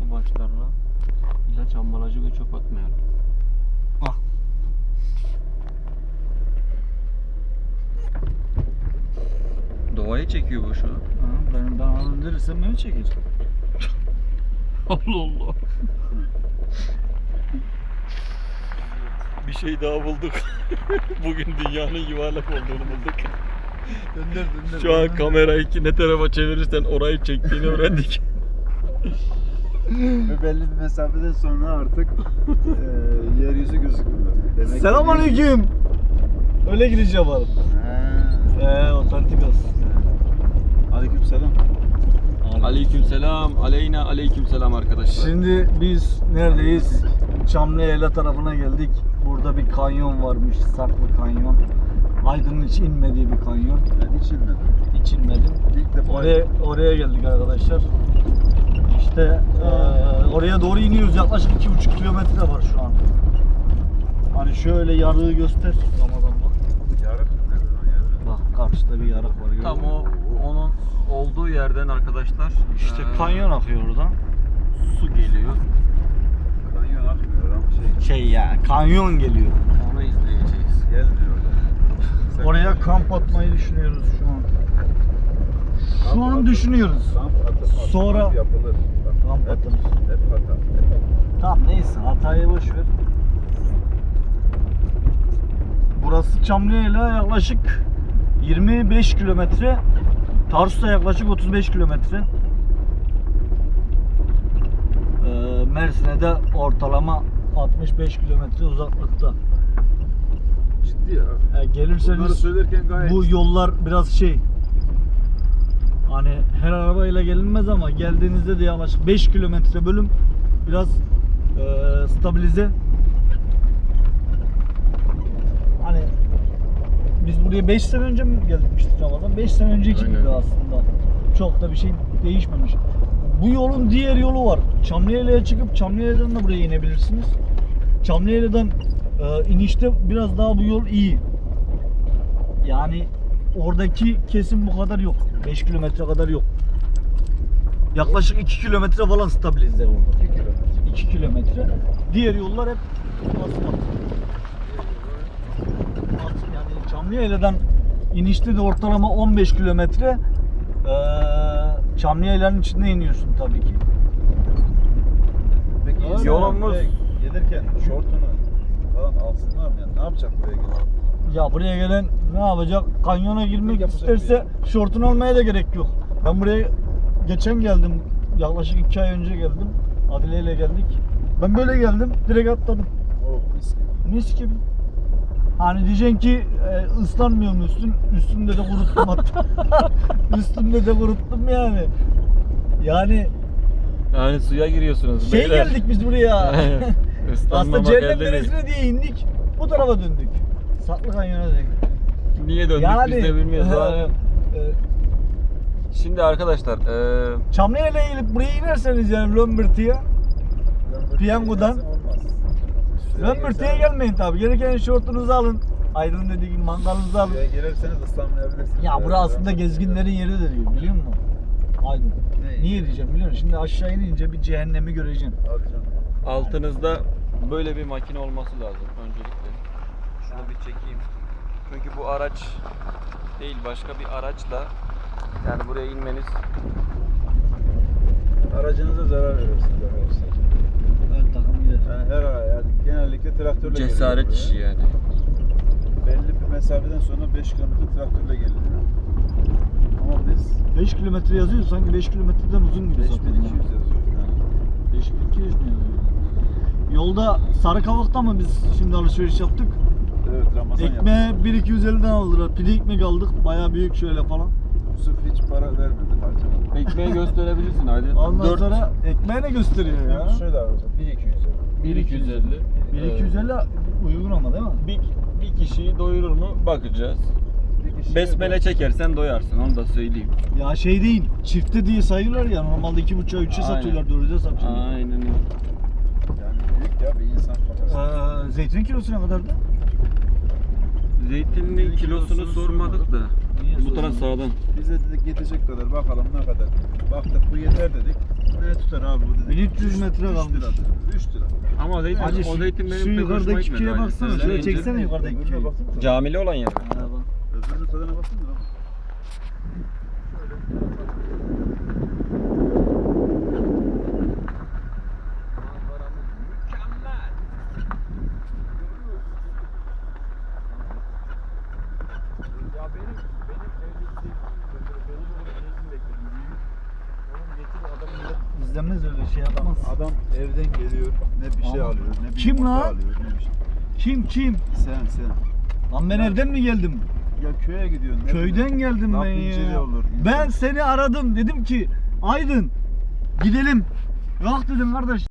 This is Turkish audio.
Kutu başlarına ilaç ambalajı ve çöp atmayalım. Ah. Doğayı çekiyor bu şu an. Ha, ben, ben alın verirsem beni çekecek. Allah Allah. Bir şey daha bulduk. Bugün dünyanın yuvarlak olduğunu bulduk. Döndür döndür. Şu an kamerayı ne tarafa çevirirsen orayı çektiğini öğrendik. Ve belli bir mesafeden sonra artık eee yeryüzü gözükmüyor. Demek ki- Selamünaleyküm. Öyle giriş yapalım. Ha. Eee otantik olsun. Aleykümselam. Aleykümselam. Aleyna aleykümselam arkadaşlar. Şimdi biz neredeyiz? Çamlıheyla tarafına geldik. Burada bir kanyon varmış, saklı kanyon. Aydın'ın hiç inmediği bir kanyon. Ben hiç inmedim. Hiç inmedim. İlk defa Oraya oraya geldik arkadaşlar. İşte eee, oraya doğru iniyoruz. Yaklaşık iki buçuk kilometre var şu an. Hani şöyle yarığı göster Ramazan bak. Yarık? Bak karşıda bir yarık var. görüyor Tam musun? o onun olduğu yerden arkadaşlar İşte eee, kanyon akıyor oradan. su geliyor. Kanyon akmıyor ama şey Şey ya kanyon geliyor. Onu izleyeceğiz. gelmiyor Oraya kamp atmayı düşünüyoruz şu an. Şu an düşünüyoruz. Sonra- yapılır. Kamp hep- atılır. Hep hata. Tamam neyse hatayı boş ver. Burası Çamlıheyla yaklaşık 25 kilometre. Tarsus'a yaklaşık 35 kilometre. Ee, Mersin'e de ortalama 65 kilometre uzaklıkta. Ciddi ya. Ee, Bunları gelirseniz söylerken gayet bu yollar biraz şey hani her arabayla gelinmez ama geldiğinizde de yaklaşık 5 kilometre bölüm biraz eee, stabilize hani biz buraya 5 sene önce mi gelmiştik Ramazan? 5 sene önceki Aynen. gibi aslında. Çok da bir şey değişmemiş. Bu yolun diğer yolu var. Çamlıheyli'ye çıkıp Çamlıheyli'den de buraya inebilirsiniz. Çamlıheyli'den e, inişte biraz daha bu yol iyi. Yani oradaki kesim bu kadar yok. 5 kilometre kadar yok. Yaklaşık 2 kilometre falan stabilize orada. 2 kilometre. 2 kilometre. Diğer yollar hep asfalt. Yani Çamlıyayladan inişte de ortalama 15 kilometre. Ee, Çamlıyayla'nın içinde iniyorsun tabii ki. Peki Öyle. Yolumuz- gelirken şortunu falan alsınlar mı? Yani ne yapacak buraya gelip? Ya buraya gelen ne yapacak? Kanyona girmek Yapacak isterse şortunu almaya da gerek yok. Ben buraya geçen geldim. Yaklaşık iki ay önce geldim. Adile ile geldik. Ben böyle geldim. Direkt atladım. Oh mis gibi. Mis gibi. Hani diyeceksin ki e, ıslanmıyor mu üstün? Üstümde de kuruttum hatta. Üstümde de kuruttum yani. Yani Yani suya giriyorsunuz. şey beyler. geldik biz buraya. Aslında Islanmamak cehennem elde değil. neresine diye indik. Bu tarafa döndük. Saklı kanyona döndük. Niye döndük biz de bilmiyoruz. e, ama- e, Şimdi arkadaşlar eee Çamlıheya'ya gelip buraya inerseniz yani Lömbürtü'ye Piyangodan. Lömbürtü'ye gelmeyin tabi. Gereken şortunuzu alın. Aydın dediği gibi mangalınızı alın. Buraya girerseniz ıslanmayabilirsiniz. Ya burası aslında gezginlerin yeridir diyor biliyor musun? Aydın. Ne? Niye diyeceğim biliyor musun? Şimdi aşağı inince bir cehennemi göreceksin. Canım. altınızda böyle bir makine olması lazım öncelikle. Şunu bir çekeyim. Çünkü bu araç değil başka bir araçla yani buraya inmeniz Aracınıza zarar verirsiniz arkadaşlar. Ön takım gider. Yani her ara yani genellikle traktörle cesaret geliyor işi buraya. yani. Belli bir mesafeden sonra 5 kilometre traktörle geliniyor. Biz 5 kilometre yazıyor sanki 5 kilometreden uzun gibi zaten. 5200 yazıyor. Yani 5200 mi yazıyor? Yolda Sarıkavak'ta mı biz şimdi alışveriş yaptık? evet Ramazan yaptı. Ekmeğe 1250'den aldılar. Pide ekmek aldık. Baya büyük şöyle falan. Yusuf hiç para vermedi harcamadı. Ekmeği gösterebilirsin hadi. Ondan Dört- sonra ekmeğe ne gösteriyor ya? Şöyle arkadaşlar 1200 yazıyor. 1250. 1250 uygun ama değil mi? Bir, bir kişiyi doyurur mu bakacağız. Kişi Besmele çekersen doyarsın onu da söyleyeyim. Ya şey değil, çifte diye sayıyorlar ya normalde 2.5'a 3'e Aynen. satıyorlar, 4'e satıyorlar. Aynen öyle. Yani büyük ya bir insan kafası. Ee, zeytin kilosu ne kadardı? Zeytinin kilosunu sormadık da. Niye Bu taraf sağdan. Bize dedik yetecek kadar bakalım ne kadar. Baktık bu yeter dedik. Ne tutar abi bu dedik. 1300 metre 3 kalmış. lira dedik. 3 lira. Ama zeytin, Hacı o şu- zeytin benim şu pek hoşuma yukarıdaki gitmedi. köye hacı. baksana, Sen şöyle çeksene yukarıdaki baksana. Camili olan yer. Ha. Öbürünün tadına ama. Getir adam millet İzlemez öyle şey yapmaz. Adam evden geliyor. Ne bir şey Ama- alıyor, ne bir Kim yumurta lan? alıyor, ne bir şey. Kim kim? Sen sen. Lan ben evden mi geldim? Ya köye gidiyorsun. ne Köyden bileyim. geldim Laf ben inceliği ya. olur. Ben seni aradım dedim ki Aydın gidelim. Kalk dedim kardeş.